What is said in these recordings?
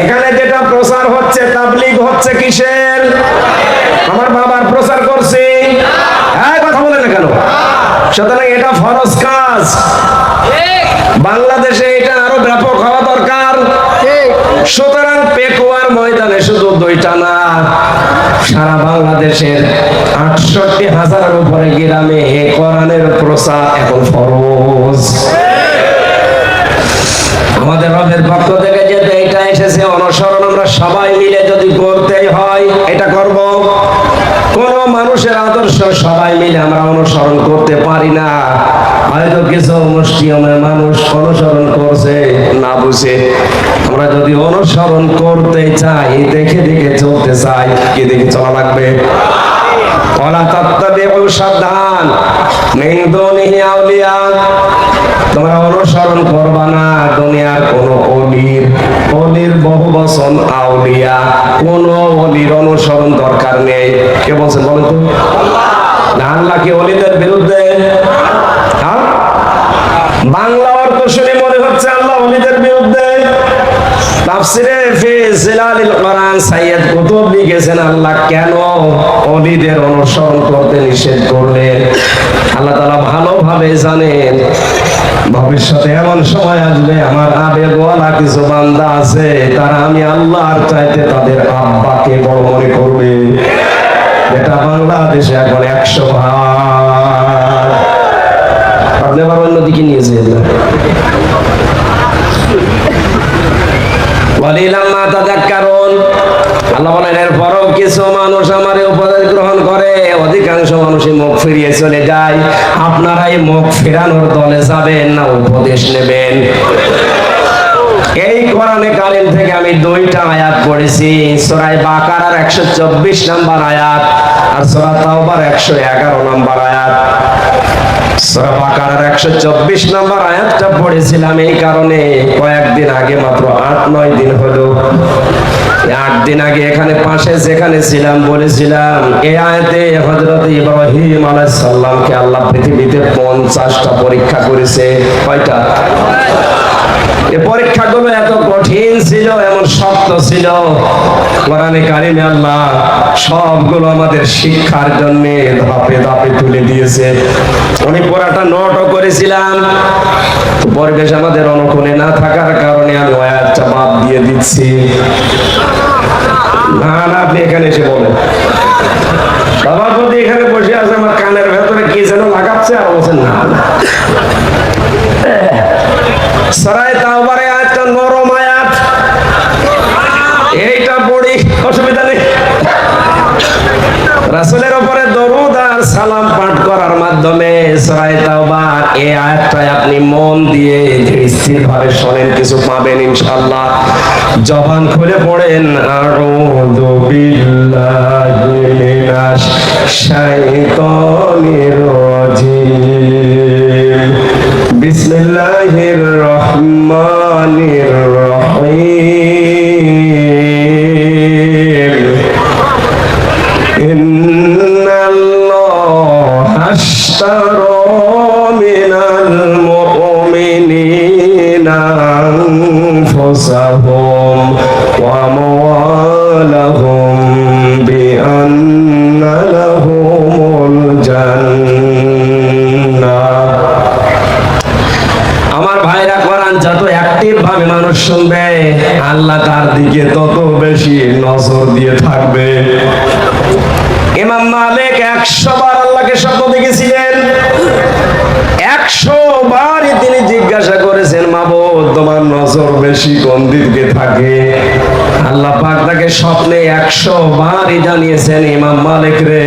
এখানে যেটা প্রচার হচ্ছে, তাবলিগ হচ্ছে কিসের? আমার বাবার প্রচার করছি। কথা বলে না কেন? সুতরাং এটা ফরজ কাজ। বাংলাদেশে এটা আরও ব্যাপক হওয়া দরকার। সুতরাং পেকুয়ার ময়দানে শুধু দুইটা না, সারা বাংলাদেশের আটষট্টি হাজারের উপরে গ্রামে এ কোরআনের প্রচার এখন ফরজ। আমাদের রবের পক্ষ থেকে যেতে এসেছে, অনুসরণ আমরা সবাই মিলে যদি করতেই হয়, এটা করব। কোন মানুষের আদর্শ সবাই মিলে আমরা অনুসরণ করতে পারি না। হয়তো কিছু মুষ্টিমের মানুষ অনুসরণ করছে, না বুঝে। আমরা যদি অনুসরণ করতে চাই, দেখে দেখে চলতে চাই, কি দেখে চলা লাগবে? তোমরা অনুসরণ করবা না, দুনিয়ার কোন অলির বহু বচন আউলিয়া। কোন অলির অনুসরণ দরকার নেই। কে বলছেন বলেন তো? না, আল্লাহ কি অলিদের বিরুদ্ধে? হ্যাঁ? বাংলা অর্থ শুনে মনে হচ্ছে আল্লাহ তাফসিরে ফি জিলালিল কোরআন সাইয়্যিদ কুতুব লিখেছেন আল্লাহ, কেন অলিদের অনুসরণ করতে নিষেধ করলেন? আল্লাহ তাআলা ভালোভাবে জানেন, ভবিষ্যতে এমন সময় আসবে, আমার আবেগওয়ালা কিছু বান্দা আছে, তারা আমি আল্লাহর চাইতে তাদের আব্বাকে বড় মনে করবে। এটা বাংলাদেশে এখন একশো ভাগ। আপনি আবার অন্যদিকে নিয়ে যেতে যায়। আপনারাই মুখ ফেরানোর দলে যাবেন না, উপদেশ নেবেন। এই কোরআনে কারিম থেকে আমি দুইটা আয়াত পড়েছি। সূরা বাকারার 124 নাম্বার আয়াত আর সূরা তাওবার 111 নাম্বার আয়াত। বাকারার 124 নাম্বার আয়াতটা পড়েছিলাম এই কারণে। কয়েকদিন আগে মাত্র 8 9 দিন হলো। আট দিন আগে এখানে পাশে যেখানে ছিলাম বলেছিলাম এই আয়াতে হযরত ইব্রাহিম আলাইহিস সালামকে আল্লাহ পৃথিবীতে 50টা পরীক্ষা করেছে। কয়টা? এই পরীক্ষাগুলো এত কঠিন ছিল, এমন শক্ত ছিল। কোরআনে কারিমে আল্লাহ সবগুলো আমাদের শিক্ষার জন্য ধাপে ধাপে তুলে দিয়েছে। উনি পড়াটা নোটও করেছিলাম। পরিবেশ আমাদের অনুকূলে না থাকার কারণে আমি ওয়ারটা বাদ দিয়ে দিচ্ছি। না না, আপনি এখানে এসে বলেন। সভাপতি এখানে বসে আছে, আমার কানের ভেতরে কি যেন লাগাচ্ছে আর বলছেন না। এই আয়াতটায় আপনি মন দিয়ে স্থির ভাবে শোনেন, কিছু পাবেন ইনশাল্লাহ জবান খুলে পড়েন আর বিল্লাহি মিনাশ শাইতানির রাজিম। বিসমিল্লাহির রহমানির রহিম। ইন্নাল্লাহ আশতা মানুষ শুনবে, আল্লাহ তার দিকে তত বেশি নজর দিয়ে থাকবে। ইমাম মালিক একশো বার আল্লাহকে স্বপ্ন দেখেছিলেন। একশো বারই তিনি জিজ্ঞাসা করেছেন মাবো তোমার নজর বেশি কোন দিকে থাকে? আল্লাহ পাক তাকে স্বপ্নে একশো বারই জানিয়েছেন, ইমাম মালিক রে,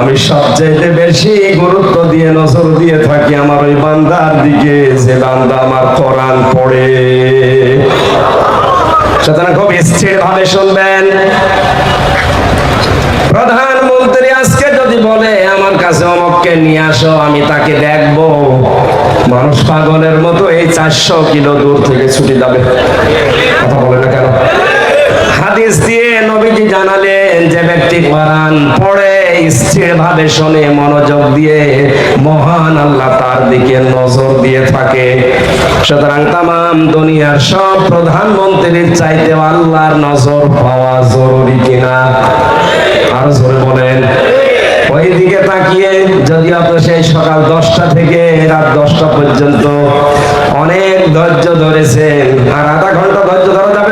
আমি সবচেয়ে বেশি গুরুত্ব দিয়ে নজর দিয়ে থাকি আমার ওই বান্দার দিকে, যে বান্দা আমার কোরআন পড়ে। খুব স্থির ভাবে শুনবেন। প্রধানমন্ত্রী আজকে যদি বলে, আমার কাছে অমককে নিয়ে আসো, আমি তাকে দেখব। মানুষ পাগলের মতো এই চারশো কিলো দূর থেকে ছুটে যাবে। কথা বলে না কেন? হাদিস দিয়ে নবীজি জানালেন যে ব্যক্তি কোরআন পড়ে স্থির ভাবে শোনে, মনোযোগ দিয়ে মহান আল্লাহ তার দিকে নজর দিয়ে থাকে। সুতরাং তাম দুনিয়ার সব প্রধানমন্ত্রীর চাইতে আল্লাহর নজর পাওয়া জরুরি কিনা? আর জোরে বলেন। ওই দিকে তাকিয়ে যদি আপনি সেই সকাল দশটা থেকে রাত দশটা পর্যন্ত অনেক ধৈর্য ধরেছেন, আর আধা ঘণ্টা ধৈর্য ধরা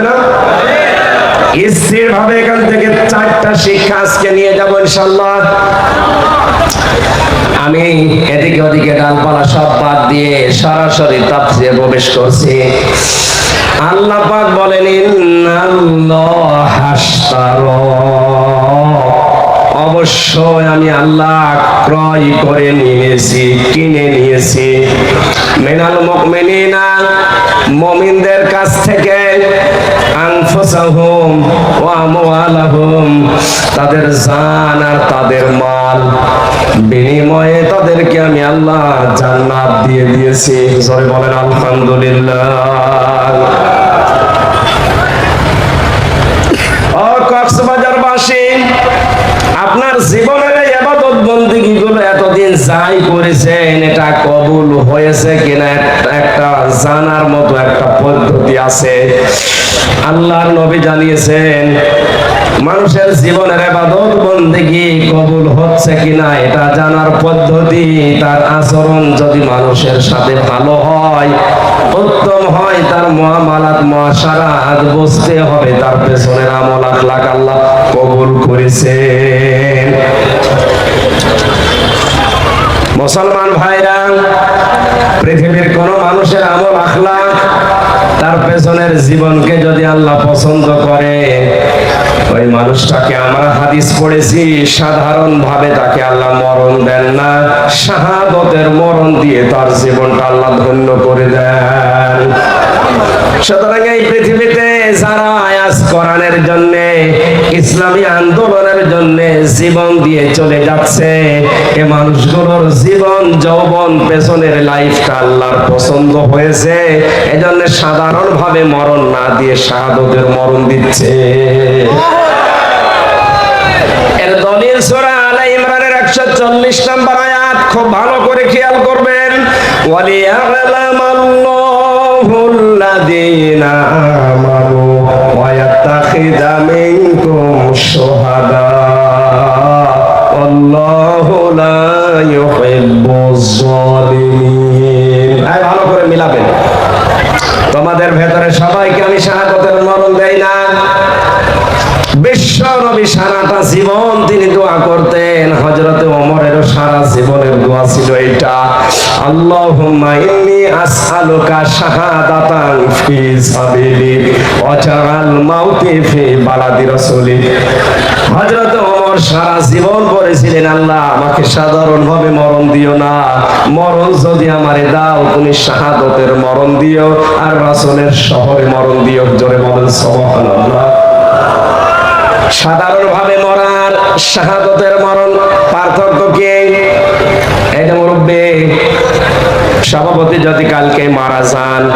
স্থির ভাবে এখান থেকে চারটা শিক্ষা আজকে নিয়ে যাব ইনশাল্লাহ আমি এদিকে ওদিকে ডালপালা সব বাদ দিয়ে সরাসরি তাপসিয়ে প্রবেশ করছি। আল্লাহ পাক বলেন অবশ্যই আমি আল্লাহ ক্রয় করে নিয়েছি, কিনে নিয়েছি। মেনাল মুমিনিনা, মুমিনদের কাছ থেকে আনফুসাহুম ওয়া আমওয়ালাহুম। তাদের জান আর তাদের মাল। বিনিময়ে তাদেরকে আমি আল্লাহ জান্নাত দিয়ে দিয়েছি। জোরে বলেন, আলহামদুলিল্লাহ ও কক্সবাজার বাসী আপনার জীবনের এই আবাদত বন্দিগি গুলো এতদিন যাই করেছেন, এটা কবুল হয়েছে কিনা একটা- একটা জানার মতো একটা পদ্ধতি আছে। আল্লাহর নবী জানিয়েছেন, মানুষের জীবনের আবাদত বন্দিগি কবুল হচ্ছে কিনা, এটা জানার পদ্ধতি, তার আচরণ যদি মানুষের সাথে ভালো হয়, উত্তম হয়, তার মহামালাত, মহাসারাত বুঝতে হবে, তার পেছনের আমল আখলাক আল্লাহ কবুল করেছেন। মুসলমান ভাইরা, পৃথিবীর কোন মানুষের আমল আখলাক তার পেছনের জীবনকে যদি আল্লাহ পছন্দ করে, ওই মানুষটাকে আমরা হাদিস পড়েছি সাধারণ ভাবে তাকে আল্লাহ মরণ দেন না, শাহাদতের মরণ দিয়ে তার জীবনটা আল্লাহ ধন্য করে দেন। সুতরাং এই পৃথিবীতে যারা আয়াস কোরআনের জন্য, ইসলামী আন্দোলনের জন্য জীবন দিয়ে চলে যাচ্ছে। এ মানুষগুলোর জীবন, যৌবন পেছনের লাইফটা আল্লাহর পছন্দ হয়েছে। এজন্য সাধারণ ভাবে মরণ না দিয়ে শাহাদতের মরণ দিচ্ছে। ইমরানের 140 নম্বর আয়াত, খুব ভালো করে খেয়াল করবেন। ওয়া ইয়াত্তাখিযা মিনকুম আসআলুকা শাহাদাতান ফি সাধারণভাবে মরণ দিও না। মরণ যদি আমারে দাও, তুমি শাহাদতের মরণ দিও, আর রাসূলের শহরে মরণ দিও। জোরে বলেন, সুবহানাল্লাহ। সাধারণভাবে মরার, শাহাদতের মরণ, পার্থক্য কি? এটা মুরব্বী সভাপতি যদি কালকে মারা যান,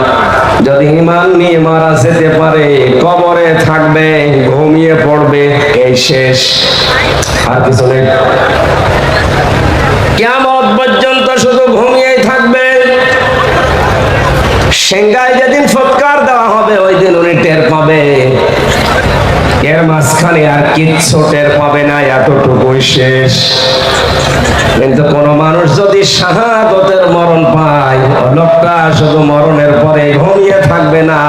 যদি ইমান নিয়ে মারা যেতে পারে, কবরে থাকবে, ঘুমিয়ে পড়বে, এই শেষ। আর কিছু নেই। কেমন পর্যন্ত শুধু ঘুমিয়েই থাকবে। সেঙ্গায় যেদিন ফৎকার এর মাঝখানে আর কিচ্ছু টের পাবে না এতটুকুই শেষ কিন্তু কোন মানুষ যদি শাহাদতের মরণ পায় ওই লোকটা শুধু মরণের পরে ঘুমিয়ে থাকবে না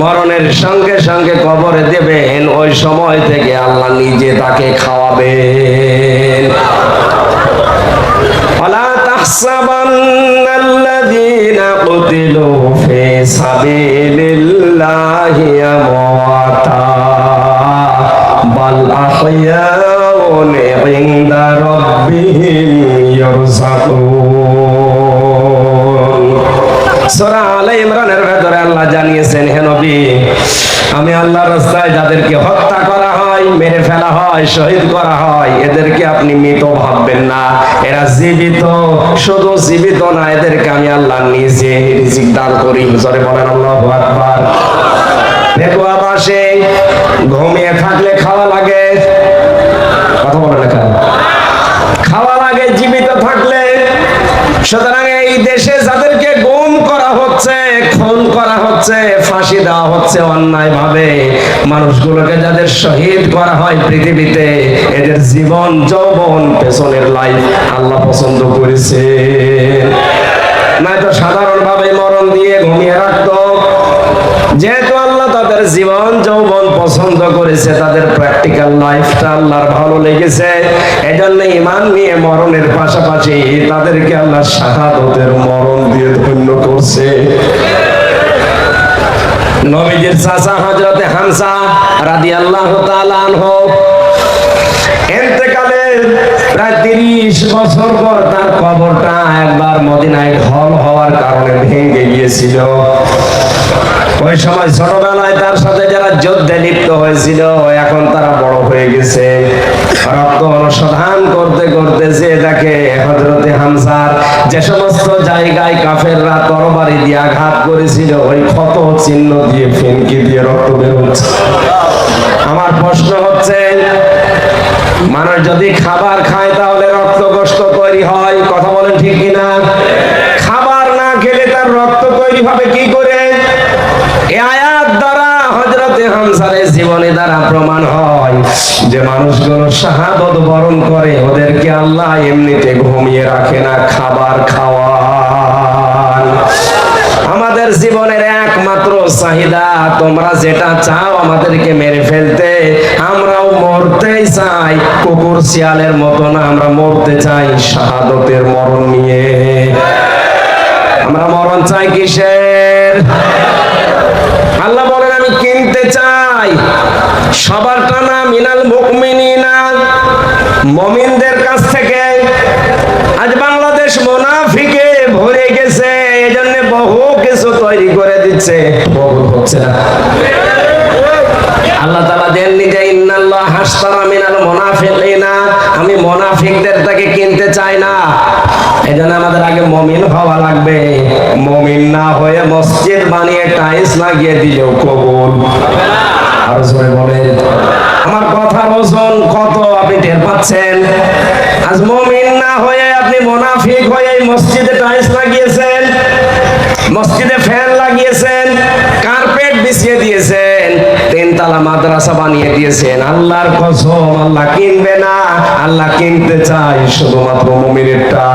মরণের সঙ্গে সঙ্গে কবরে দেবেন ওই সময় থেকে আল্লাহ নিজে তাকে খাওয়াবেন ولا تحسبن الذين قتلوا في سبيل الله أمواتا بل أحياء عند ربهم يرزقون সূরা আলে ইমরানের ভেতরে আল্লাহ জানিয়েছেন হে নবী আমি আল্লাহর রাস্তায় যাদেরকে হত্যা করা হয় মেরে ফেলা হয় শহীদ করা হয় এদেরকে আপনি মৃত ভাববেন না এরা জীবিত শুধু জীবিত না এদেরকে আমি আল্লাহ নিজে রিজিক দান করি জোরে বলেন আল্লাহু আকবার ভেকুয়া মাসে ঘুমিয়ে থাকলে খাওয়া লাগে। কথা বলে না খাওয়া লাগে, জীবিত থাকলে। সুতরাং এই দেশে যাদেরকে গুম করা হচ্ছে, খুন করা হচ্ছে, ফাঁসি দেওয়া হচ্ছে অন্যায় ভাবে মানুষগুলোকে যাদের শহীদ করা হয় পৃথিবীতে, এদের জীবন, যৌবন, পেছনের লাইফ আল্লাহ পছন্দ করেছে। নাই নয়তো সাধারণভাবে মরণ দিয়ে ঘুমিয়ে রাখতো। যেহেতু তাদের জীবন যৌবন পছন্দ করেছে, তাদের প্র্যাকটিক্যাল লাইফটা আল্লাহর ভালো লেগেছে। এজন্য ইমান নিয়ে মরণের পাশাপাশি তাদেরকে আল্লাহ শাহাদতের মরণ দিয়ে ধন্য করছে। নবীজির চাচা হজরতে হামসা রাদিয়াল্লাহু তাআলা আনহু। এতেকালের প্রায় তিরিশ বছর পর তার কবরটা একবার মদিনায় ঢল হওয়ার কারণে ভেঙে গিয়েছিল। সময় ছোটবেলায় তার সাথে যারা যুদ্ধে লিপ্ত হয়েছিল, এখন তারা বড় হয়ে গেছে। রক্ত অনুসন্ধান করতে করতে যে দেখে হজরতে হামসার যে সমস্ত জায়গায় কাফেররা তরবারি দিয়ে আঘাত করেছিল, ওই ক্ষত চিহ্ন দিয়ে ফেনকি দিয়ে রক্ত বের হচ্ছে। আমার প্রশ্ন হচ্ছে, মানুষ যদি খাবার খায় তাহলে রক্ত কষ্ট তৈরি হয় কথা বলেন ঠিক কিনা খাবার না খেলে তার রক্ত তৈরি হবে কি করে এ আয়াত দ্বারা হজরতে হামসারের জীবনী দ্বারা প্রমাণ হয় যে মানুষগুলো শাহাদত বরণ করে, ওদেরকে আল্লাহ এমনিতে ঘুমিয়ে রাখে না, খাবার খাওয়ান। আমাদের জীবনের একমাত্র চাহিদা, তোমরা যেটা চাও আমাদেরকে মেরে ফেলতে। আমরাও মরতেই চাই, কুকুর শিয়ালের মতো না, আমরা মরতে চাই শাহাদতের মরণ নিয়ে। আমরা মরণ চাই কিসের? আমি কিনতে চাই। সবার টানা মিনাল মুকমিনিনা। মমিনদের কাছ থেকে আজ বাংলাদেশ মোনাফিকে ভরে গেছে। এজন্য বহু কিছু তৈরি করে দিচ্ছে। বহু হচ্ছে না। আল্লাহ তাআলা দেননি যে, ইন্নাল্লাহ হাসতারা মিনাল মুনাফিকিনা। আমি মুনাফিকদের তাকে কিনতে চাই না। এজন্য আমাদের আগে মমিন হওয়া লাগবে। মমিন না হয়ে মসজিদ বানিয়ে টাইলস লাগিয়ে দিলেও কবুল। আর জোরে বলেন। আমার কথার ওজন কত আপনি টের পাচ্ছেন? আজ মমিন না হয়ে আপনি মুনাফিক হয়ে মসজিদে টাইলস লাগিয়েছেন, মসজিদে ফ্যান লাগিয়েছেন, কার্পেট বিছিয়ে দিয়েছেন। তিনতলা মাদ্রাসা বানিয়ে দিয়েছেন। আল্লাহর কসম আল্লাহ কিনবে না আল্লাহ কিনতে চাই শুধুমাত্র মুমিনেরটা।